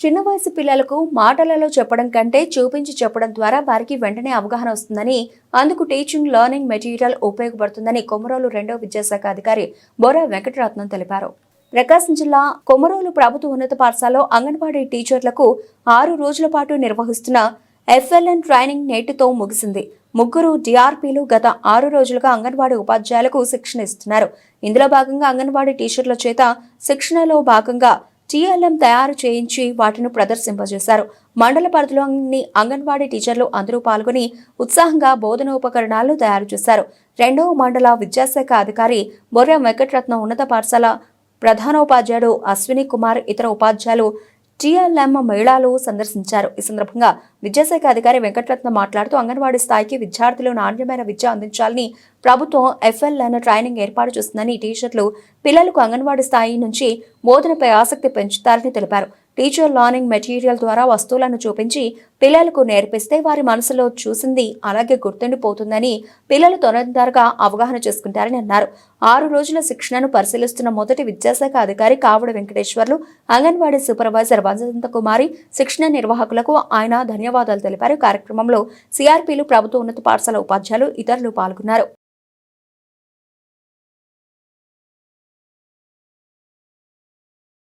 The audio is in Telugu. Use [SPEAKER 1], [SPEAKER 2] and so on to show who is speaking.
[SPEAKER 1] చిన్న వయసు పిల్లలకు మాటలలో చెప్పడం కంటే చూపించి చెప్పడం ద్వారా వారికి వెంటనే అవగాహన వస్తుందని అందుకు టీచింగ్ లెర్నింగ్ మెటీరియల్ ఉపయోగపడుతుందని కొమరోలు రెండో విద్యాశాఖ అధికారి బోరా వెంకటరత్నం తెలిపారు. ప్రకాశం జిల్లా కొమరోలు ప్రభుత్వ ఉన్నత పాఠశాలలో అంగన్వాడీ టీచర్లకు ఆరు రోజుల పాటు నిర్వహిస్తున్న ఎఫ్ఎల్ఎన్ ట్రైనింగ్ నేటితో ముగిసింది. ముగ్గురు డిఆర్పీలు గత ఆరు రోజులుగా అంగన్వాడీ ఉపాధ్యాయులకు శిక్షణ ఇస్తున్నారు. ఇందులో భాగంగా అంగన్వాడీ టీచర్ల చేత శిక్షణలో భాగంగా టీఎల్ఎం తయారు చేయించి వాటిని ప్రదర్శింపజేశారు. మండల పరిధిలోని అంగన్వాడీ టీచర్లు అందరూ పాల్గొని ఉత్సాహంగా బోధనోపకరణాలు తయారు చేశారు. రెండవ మండల విద్యాశాఖ అధికారి బొర్రె వెంకటరత్నం ఉన్నత పాఠశాల ప్రధానోపాధ్యాయుడు అశ్విని కుమార్ ఇతర ఉపాధ్యాయులు టీఎల్ఎం మహిళలు సందర్శించారు. ఈ సందర్భంగా విద్యాశాఖ అధికారి వెంకటరత్న మాట్లాడుతూ అంగన్వాడీ స్థాయికి విద్యార్థులు నాణ్యమైన విద్య అందించాలని ప్రభుత్వం ఎఫ్ఎల్ఎన్ ట్రైనింగ్ ఏర్పాటు చేస్తుందని టీచర్లు పిల్లలకు అంగన్వాడీ స్థాయి నుంచి బోధనపై ఆసక్తి పెంచుతారని తెలిపారు. టీచర్ లర్నింగ్ మెటీరియల్ ద్వారా వస్తువులను చూపించి పిల్లలకు నేర్పిస్తే వారి మనసులో చూసింది అలాగే గుర్తుండిపోతుందని పిల్లలు తొందరగా అవగాహన చేసుకుంటారని అన్నారు. ఆరు రోజుల శిక్షణను పరిశీలిస్తున్న మొదటి విద్యాశాఖ అధికారి కావడ వెంకటేశ్వర్లు అంగన్వాడీ సూపర్వైజర్ వసంత కుమారి శిక్షణ నిర్వాహకులకు ఆయన ధన్యవాదాలు తెలిపారు. కార్యక్రమంలో సిఆర్పీలు ప్రభుత్వ ఉన్నత పాఠశాల ఉపాధ్యాయులు ఇతరులు పాల్గొన్నారు.